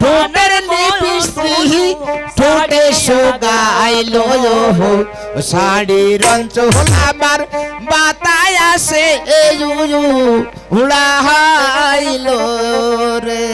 ফোনের লিপস্টিক ঠোঁটে শোগাইলো শাড়ির অঞ্চল আমার বাতায় আসে উড়া উড়াইলো রে।